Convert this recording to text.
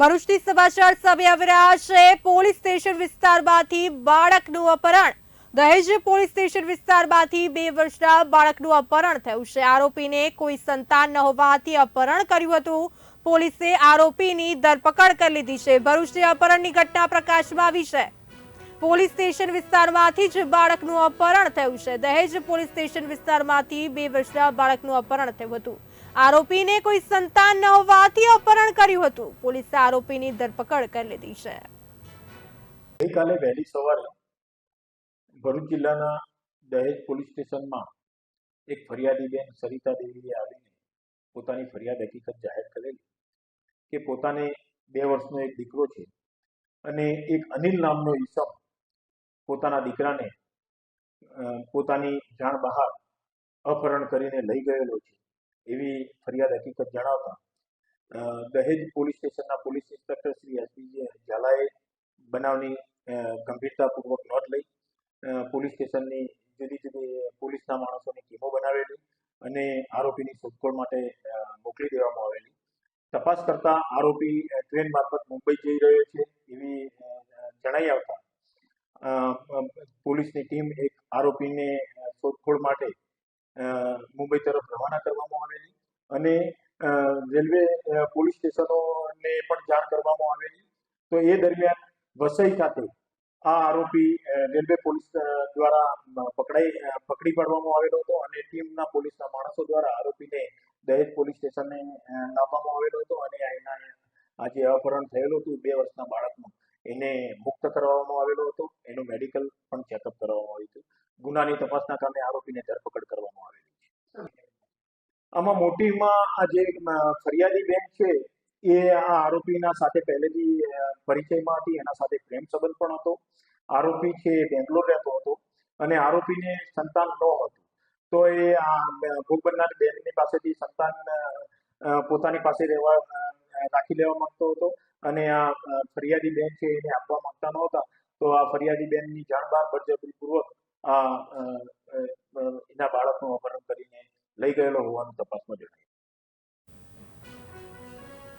ભરૂચથી સમાચાર સામે આવી પોલીસ સ્ટેશન વિસ્તારમાંથી બાળકનું અપહરણ. દહેજ પોલીસ સ્ટેશન વિસ્તારમાંથી બે વર્ષના બાળકનું અપહરણ થયું છે. આરોપીને કોઈ સંતાન ન હોવાથી અપહરણ કર્યું હતું. પોલીસે આરોપીની ધરપકડ કરી લીધી છે. ભરૂચથી અપહરણની ઘટના પ્રકાશમાં આવી છે. પોલીસ સ્ટેશન વિસ્તારમાંથી જ બાળકનું અપહરણ થયું છે. દહેજ પોલીસ સ્ટેશન વિસ્તારમાંથી બે વર્ષના બાળકનું અપહરણ થયું હતું. આરોપીને કોઈ સંતાન ન હોવાથી અપહરણ કર્યું હતું. પોલીસે આરોપીની ધરપકડ કરી લીધી છે. ગઈકાલે વહેલી સવારે ભરૂચ જિલ્લાના દહેજ પોલીસ સ્ટેશનમાં એક ફરિયાદી બેન સરિતા દેવીએ આવીને પોતાની ફરિયાદ હકીકત જાહેર કરેલી કે પોતાને બે વર્ષનો એક દીકરો છે અને એક અનિલ નામનો ઈસમ પોતાના દીકરાને પોતાની જાણ બહાર અપહરણ કરીને લઈ ગયેલો છે. એવી ફરિયાદ હકીકત જણાવતા દહેજ પોલીસ સ્ટેશનના પોલીસ ઇન્સ્પેક્ટર શ્રી એસપી ઝાલાએ બનાવની ગંભીરતાપૂર્વક નોંધ લઈ પોલીસ સ્ટેશનની જુદી જુદી પોલીસના માણસોની ટીમો બનાવેલી અને આરોપીની શોધખોળ માટે મોકલી દેવામાં આવેલી. તપાસ કરતા આરોપી ટ્રેન મારફત મુંબઈ જઈ રહ્યો છે એવી જણાઈ આવતા પોલીસની ટીમ એક આરોપીને શોધખોળ માટે મુંબઈ તરફ રવાના કરવામાં આવેલી અને રેલવે પોલીસ સ્ટેશનોને પણ જાણ કરવામાં આવેલી. તો એ દરમિયાન વસઈ ખાતે આ આરોપી રેલવે પોલીસ દ્વારા પકડાઈ પકડી પાડવામાં આવેલો હતો અને ટીમના પોલીસના માણસો દ્વારા આરોપીને દહેજ પોલીસ સ્ટેશને લાવવામાં આવેલો હતો અને એના, આજે અપહરણ થયેલું હતું. બે વર્ષના બાળકનું એને મુક્ત કરવામાં આવેલો હતો. એનું મેડિકલ પણ ચેકઅપ કરવામાં આવ્યું હતું. ગુનાની તપાસના કારણે આરોપીને ધરપકડ કરવામાં આવેલી. આમાં મોટીમાં આ જે ફરિયાદી બેન છે, એ આ આરોપીના સાથે પહેલેથી પરિચયમાં હતી, એના સાથે પ્રેમ સંબંધ પણ હતો. આરોપી છે એ બેંગ્લોર રહેતો હતો અને આરોપીને સંતાન ન હતું. તો એ આ ભોગ બનનાર બેનની પાસેથી સંતાન પોતાની પાસે રહેવા રાખી લેવા માંગતો હતો અને આ ફરિયાદી બેન છે એને આપવા માંગતા નહોતા. તો આ ફરિયાદી બેનની જાણ બહાર બળજબરીપૂર્વક આ જોડાયેલો હોવાનું તપાસમાં જણાવ્યું